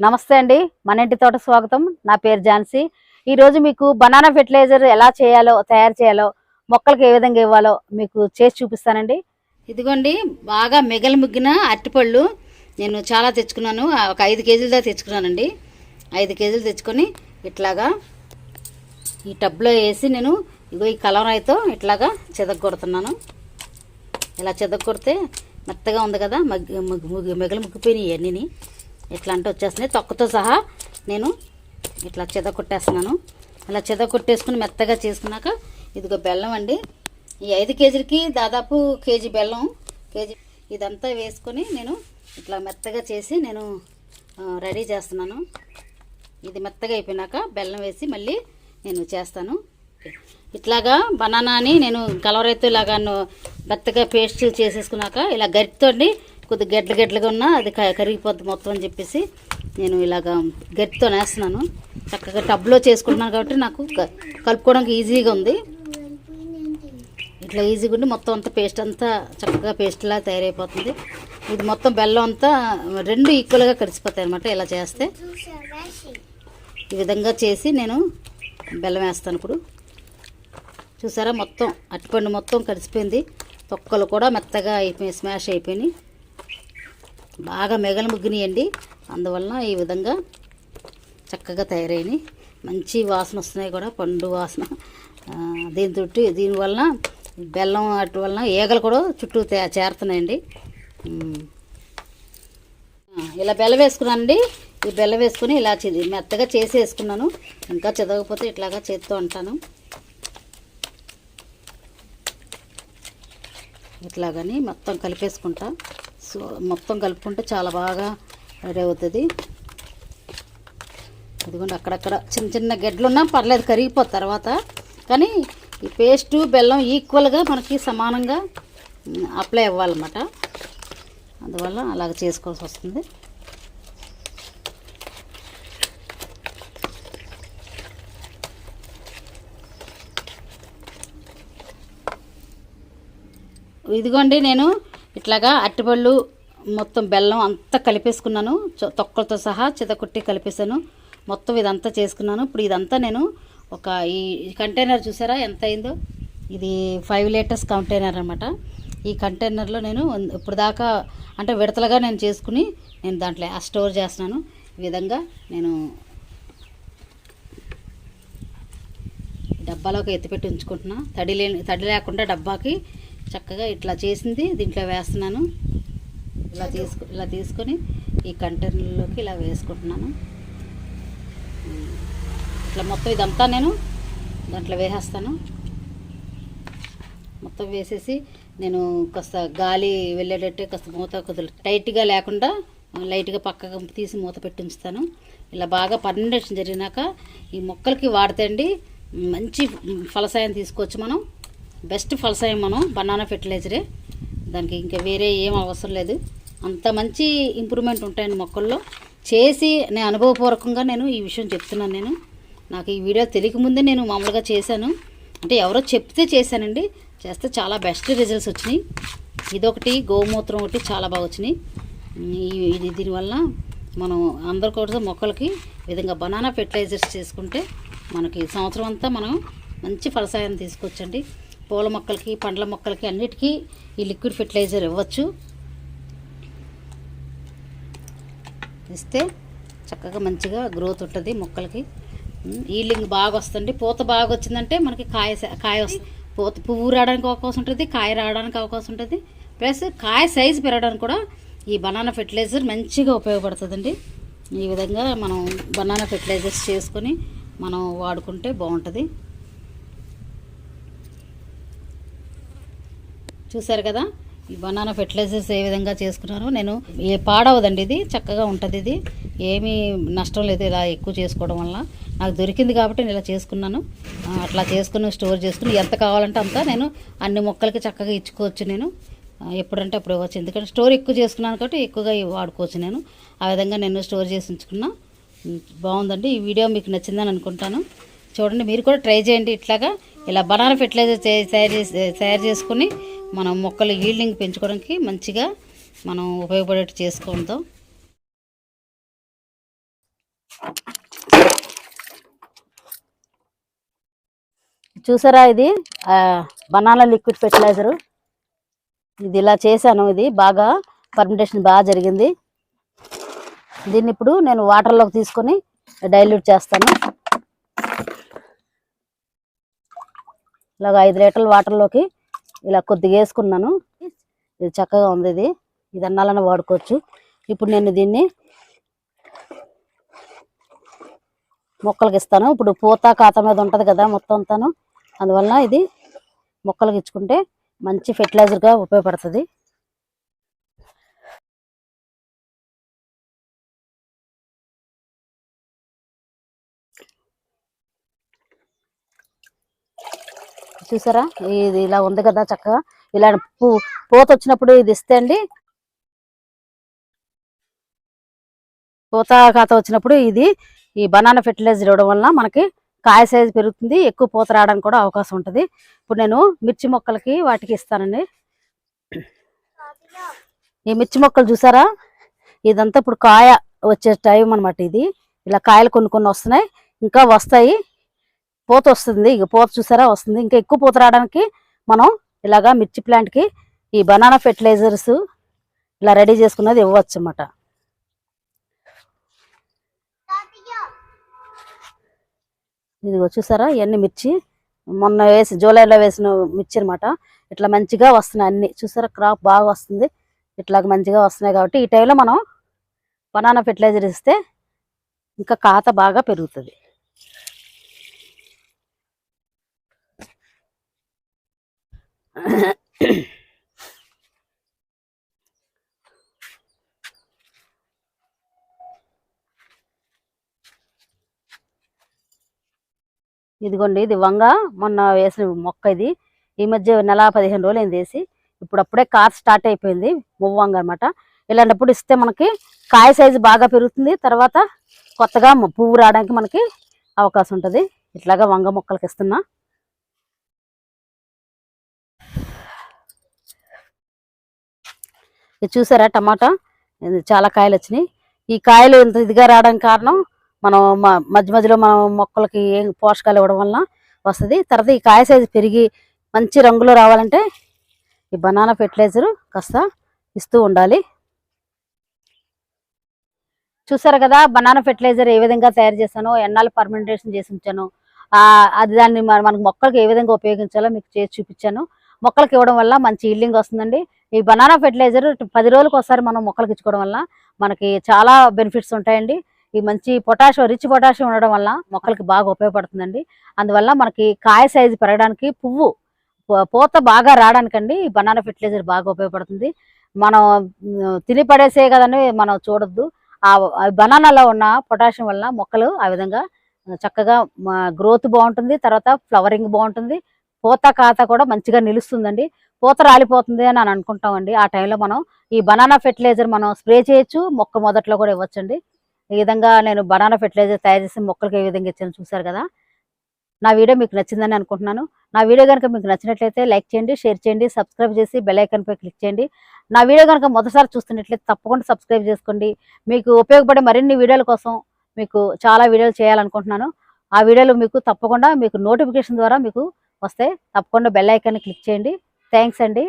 నమస్తే అండి. మన ఇంటి తోట స్వాగతం. నా పేరు ఝాన్సీ. ఈరోజు మీకు బనానా ఫెర్టిలైజర్ ఎలా చేయాలో తయారు చేయాలో మొక్కలకు ఏ విధంగా ఇవ్వాలో మీకు చేసి చూపిస్తానండి. ఇదిగోండి బాగా మిగలు ముగ్గిన అరటిపళ్ళు నేను చాలా తెచ్చుకున్నాను. ఒక ఐదు కేజీల దాకా తెచ్చుకున్నానండి. ఐదు కేజీలు తెచ్చుకొని ఇట్లాగా ఈ టబ్లో వేసి నేను ఇగో ఈ కలవరాయితో ఇట్లాగా చెదగొడుతున్నాను. ఇలా చెదగొడితే మెత్తగా ఉంది కదా మగ్గి మిగలు ముగ్గిపోయినాయి ఇవన్నీ ఇట్లా అంటే వచ్చేస్తున్నాయి. తొక్కతో సహా నేను ఇట్లా చెద కొట్టేస్తున్నాను. ఇలా చెద కొట్టేసుకుని మెత్తగా చేసుకున్నాక ఇదిగో బెల్లం అండి. ఈ ఐదు కేజీలకి దాదాపు కేజీ బెల్లం కేజీ ఇదంతా వేసుకొని నేను ఇట్లా మెత్తగా చేసి నేను రెడీ చేస్తున్నాను. ఇది మెత్తగా అయిపోయినాక బెల్లం వేసి మళ్ళీ నేను చేస్తాను. ఇట్లాగా బనానాని నేను కలవరైతే ఇలాగా మెత్తగా పేస్ట్ చేసేసుకున్నాక ఇలా గరిటితోండి కొద్ది గెడ్ల గెడ్లగా ఉన్నా అది క- కరిగిపోద్ది మొత్తం అని చెప్పేసి నేను ఇలాగ గరిటతో వేస్తున్నాను చక్కగా టబ్లో చేసుకుంటున్నాను కాబట్టి నాకు క- కలుపుకోవడానికి ఈజీగా ఉంది. ఇట్లా ఈజీగా ఉండి మొత్తం అంతా పేస్ట్ అంతా చక్కగా పేస్ట్లా తయారైపోతుంది. ఇది మొత్తం బెల్లం అంతా రెండు ఈక్వల్గా కలిసిపోతాయి అనమాట ఇలా చేస్తే. ఈ విధంగా చేసి నేను బెల్లం వేస్తాను ఇప్పుడు. చూసారా మొత్తం అట్టిపండు మొత్తం కలిసిపోయింది. తొక్కలు కూడా మెత్తగా అయిపోయి స్మాష్ అయిపోయినాయి. బాగా మెగలు ముగ్గినాయండి అందువలన ఈ విధంగా చక్కగా తయారైనాయి. మంచి వాసన వస్తున్నాయి కూడా పండు వాసన. ఆ, దీంతో దీనివలన బెల్లం వాటి వలన ఈగలు కూడా చుట్టూ చేరుతున్నాయండి. ఇలా బెల్లం వేసుకున్నానండి. ఈ బెల్లం వేసుకుని ఇలా మెత్తగా చేసి వేసుకున్నాను ఇంకా చదవకపోతే ఇట్లాగా చేస్తూ ఉంటాను ఇట్లాగని మొత్తం కలిపేసుకుంటా. సో మొత్తం కలుపుకుంటే చాలా బాగా రెడీ అవుతుంది. అదిగోండి అక్కడక్కడ చిన్న చిన్న గెడ్లు ఉన్నా పర్లేదు కరిగిపోతుంది తర్వాత. కానీ ఈ పేస్టు బెల్లం ఈక్వల్గా మనకి సమానంగా అప్లై అవ్వాలన్నమాట. అందువల్ల అలాగ చేసుకోవాల్సి వస్తుంది. ఇదిగోండి నేను ఇట్లాగా అరటిపళ్ళు మొత్తం బెల్లం అంతా కలిపేసుకున్నాను. చొ- తొక్కలతో సహా చితకొట్టి కలిపేసాను మొత్తం ఇదంతా చేసుకున్నాను. ఇప్పుడు ఇదంతా నేను ఒక ఈ కంటైనర్ చూసారా? ఎంత అయిందో? ఇది ఫైవ్ లీటర్స్ కంటైనర్ అనమాట ఈ కంటైనర్లో నేను ఇప్పుడు దాకా అంటే విడతలుగా నేను చేసుకుని నేను దాంట్లో స్టోర్ చేస్తున్నాను. ఈ విధంగా నేను డబ్బాలోకి ఎత్తిపెట్టి ఉంచుకుంటున్నా. తడి లేని తడి లేకుండా డబ్బాకి చక్కగా ఇట్లా చేసింది దీంట్లో వేస్తున్నాను. ఇలా తీసుకు ఇలా తీసుకొని ఈ కంటైనర్లోకి ఇలా వేసుకుంటున్నాను. ఇట్లా మొత్తం ఇదంతా నేను దాంట్లో వేసేస్తాను. మొత్తం వేసేసి నేను కాస్త గాలి వెళ్ళేటట్టు కాస్త మూత కుదురు టైట్గా లేకుండా లైట్గా పక్కకు తీసి మూత పెట్టి ఉంచుతాను ఇలా బాగా పర్మెంటేషన్ జరిగినాక ఈ మొక్కలకి వాడితే అండి మంచి ఫలసాయం తీసుకోవచ్చు మనం. బెస్ట్ ఫలసాయం మనం బనానా ఫెర్టిలైజరే. దానికి ఇంకా వేరే ఏం అవసరం లేదు. అంత మంచి ఇంప్రూవ్మెంట్ ఉంటాయండి మొక్కల్లో. చేసి నేను అనుభవపూర్వకంగా నేను ఈ విషయం చెప్తున్నాను నేను. నాకు ఈ వీడియో తెలియకముందే నేను మామూలుగా చేశాను. అంటే ఎవరో చెప్తే చేశానండి. చేస్తే చాలా బెస్ట్ రిజల్ట్స్ వచ్చినాయి. ఇదొకటి గోమూత్రం ఒకటి చాలా బాగా వచ్చినాయి. ఇది దీనివల్ల మనం అందరి కూడా మొక్కలకి విధంగా బనానా ఫెర్టిలైజర్స్ చేసుకుంటే మనకి సంవత్సరం అంతా మనం మంచి ఫలసాయాన్ని తీసుకొచ్చండి. పూల మొక్కలకి పండ్ల మొక్కలకి అన్నిటికీ ఈ లిక్విడ్ ఫెర్టిలైజర్ ఇవ్వచ్చు. ఇస్తే చక్కగా మంచిగా గ్రోత్ ఉంటుంది మొక్కలకి. ఈలింగ్ బాగా వస్తుంది. పూత బాగా వచ్చిందంటే మనకి కాయ కాయ వస్తుంది పూత పువ్వు రావడానికి అవకాశం ఉంటుంది కాయ రావడానికి అవకాశం ఉంటుంది. ప్లస్ కాయ సైజు పెరగడానికి కూడా ఈ బనానా ఫెర్టిలైజర్ మంచిగా ఉపయోగపడుతుందండి. ఈ విధంగా మనం బనానా ఫెర్టిలైజర్స్ చేసుకొని మనం వాడుకుంటే బాగుంటుంది. చూసారు కదా? ఈ బనానా ఫెర్టిలైజర్స్ ఏ విధంగా చేసుకున్నారో నేను ఏ పాడవదండి ఇది చక్కగా ఉంటుంది ఇది. ఏమీ నష్టం లేదు ఇలా ఎక్కువ చేసుకోవడం వల్ల. నాకు దొరికింది కాబట్టి నేను ఇలా చేసుకున్నాను. అట్లా చేసుకుని స్టోర్ చేసుకుని ఎంత కావాలంటే అంత నేను అన్ని మొక్కలకి చక్కగా ఇచ్చుకోవచ్చు నేను. ఎప్పుడంటే అప్పుడు ఇవ్వచ్చు. ఎందుకంటే స్టోర్ ఎక్కువ చేసుకున్నాను కాబట్టి ఎక్కువగా వాడుకోవచ్చు నేను. ఆ విధంగా నేను స్టోర్ చేసి ఉంచుకున్నా బాగుందండి. ఈ వీడియో మీకు నచ్చిందని అనుకుంటాను. చూడండి మీరు కూడా ట్రై చేయండి. ఇట్లాగా ఇలా బనానా ఫెర్టిలైజర్ తయారు చేసి తయారు చేసుకుని మనం మొక్కలు ఈల్డింగ్ పెంచుకోవడానికి మంచిగా మనం ఉపయోగపడేట్టు చేసుకుందాం. చూసారా ఇది? Banana liquid fertiliser. ఇది ఇలా చేశాను. ఇది బాగా ఫర్మెంటేషన్ బాగా జరిగింది. దీన్ని ఇప్పుడు నేను వాటర్లోకి తీసుకొని డైల్యూట్ చేస్తాను. ఇలాగ ఐదు లీటర్ల వాటర్లోకి ఇలా కొద్దిగా వేసుకున్నాను. ఇది చక్కగా ఉంది ఇది. ఇది అన్నాలన్నా వాడుకోవచ్చు. ఇప్పుడు నేను దీన్ని మొక్కలకి ఇస్తాను ఇప్పుడు పూత కాత మీద ఉంటుంది కదా మొత్తం అంతాను. అందువల్ల ఇది మొక్కలకి ఇచ్చుకుంటే మంచి ఫెర్టిలైజర్గా ఉపయోగపడుతుంది. చూసారా? ఇది ఇలా ఉంది కదా చక్కగా. ఇలా పూ పూత వచ్చినప్పుడు ఇది ఇస్తే అండి. పూత కాత వచ్చినప్పుడు ఇది ఈ బనానా ఫెర్టిలైజర్ ఇవ్వడం వల్ల మనకి కాయ సైజు పెరుగుతుంది. ఎక్కువ పూత రావడానికి కూడా అవకాశం ఉంటుంది. ఇప్పుడు నేను మిర్చి మొక్కలకి వాటికి ఇస్తానండి. ఈ మిర్చి మొక్కలు చూసారా? ఇదంతా ఇప్పుడు కాయ వచ్చే టైం అన్నమాట ఇది. ఇలా కాయలు కొన్ని కొన్ని వస్తున్నాయి. ఇంకా వస్తాయి. పూత వస్తుంది. ఇక పూత చూసారా? వస్తుంది. ఇంకా ఎక్కువ పూత రావడానికి మనం ఇలాగా మిర్చి ప్లాంట్కి ఈ బనానా ఫెర్టిలైజర్స్ ఇలా రెడీ చేసుకున్నది ఇవ్వచ్చు అన్నమాట ఇదిగో చూసారా? ఇవన్నీ మిర్చి. మొన్న వేసి జూలైలో వేసిన మిర్చి అనమాట ఇట్లా మంచిగా వస్తున్నాయి అన్ని. చూసారా? క్రాప్ బాగా వస్తుంది. ఇట్లా మంచిగా వస్తున్నాయి కాబట్టి ఈ టైంలో మనం బనానా ఫెర్టిలైజర్ ఇస్తే ఇంకా కాత బాగా పెరుగుతుంది. ఇదిగోండి ఇది వంగ. మొన్న వేసిన మొక్క ఇది. ఈ మధ్య నెల పదిహేను రోజులు అయింది వేసి. ఇప్పుడు అప్పుడే స్టార్ట్ అయిపోయింది. మువ్వ వంగ అనమాట ఇలాంటప్పుడు ఇస్తే మనకి కాయ సైజు బాగా పెరుగుతుంది. తర్వాత కొత్తగా పువ్వు రావడానికి మనకి అవకాశం ఉంటుంది. ఇట్లాగా వంగ మొక్కలకి ఇస్తున్నా. చూసారా టమాటా? చాలా కాయలు వచ్చినాయి. ఈ కాయలు ఇంత ఇదిగా రావడానికి కారణం మనం మ- మధ్య మధ్యలో మనం మొక్కలకి ఏం పోషకాలు ఇవ్వడం వలన వస్తుంది. తర్వాత ఈ కాయ సైజు పెరిగి మంచి రంగులో రావాలంటే ఈ బనానా ఫెర్టిలైజర్ కాస్త ఇస్తూ ఉండాలి. చూసారు కదా బనానా ఫెర్టిలైజర్ ఏ విధంగా తయారు చేశానో ఎన్నాళ్ళు పర్మెంటేషన్ చేసి ఉంచాను అది దాన్ని మనకు మొక్కలకు ఏ విధంగా ఉపయోగించాలో మీకు చేసి చూపించాను. మొక్కలకు ఇవ్వడం వల్ల మంచి ఈల్డింగ్ వస్తుందండి. ఈ బనానా ఫెర్టిలైజర్ పది రోజులకు ఒకసారి మనం మొక్కలకు ఇచ్చుకోవడం వల్ల మనకి చాలా బెనిఫిట్స్ ఉంటాయండి. ఈ మంచి పొటాషియం రిచ్ పొటాషియం ఉండడం వల్ల మొక్కలకి బాగా ఉపయోగపడుతుందండి. అందువల్ల మనకి కాయ సైజు పెరగడానికి పువ్వు పూత బాగా రావడానికండి ఈ బనానా ఫెర్టిలైజర్ బాగా ఉపయోగపడుతుంది. మనం తిని పడేసే కదండి మనం చూడొద్దు. ఆ ఆ బనానాలో ఉన్న పొటాషియం వల్ల మొక్కలు ఆ విధంగా చక్కగా గ్రోత్ బాగుంటుంది. తర్వాత ఫ్లవరింగ్ బాగుంటుంది. పూత కాత కూడా మంచిగా నిలుస్తుందండి. పూత రాలిపోతుంది అని అనుకుంటామండి. ఆ టైంలో మనం ఈ బనానా ఫెర్టిలైజర్ మనం స్ప్రే చేయొచ్చు మొక్క మొదట్లో కూడా ఇవ్వచ్చండి. ఈ విధంగా నేను బనానా ఫెర్టిలైజర్ తయారు చేసి మొక్కలకి ఏ విధంగా ఇచ్చాను చూసారు కదా. నా వీడియో మీకు నచ్చిందని అనుకుంటున్నాను. నా వీడియో కనుక మీకు నచ్చినట్లయితే లైక్ చేయండి షేర్ చేయండి సబ్స్క్రైబ్ చేసి బెల్ క్లిక్ చేయండి. నా వీడియో కనుక మొదటిసారి చూస్తున్నట్లయితే తప్పకుండా సబ్స్క్రైబ్ చేసుకోండి. మీకు ఉపయోగపడే మరిన్ని వీడియోల కోసం మీకు చాలా వీడియోలు చేయాలనుకుంటున్నాను. ఆ వీడియోలు మీకు తప్పకుండా మీకు నోటిఫికేషన్ ద్వారా మీకు వస్తే తప్పకుండా బెల్ ఐకాన్ని క్లిక్ చేయండి. థ్యాంక్స్ అండి.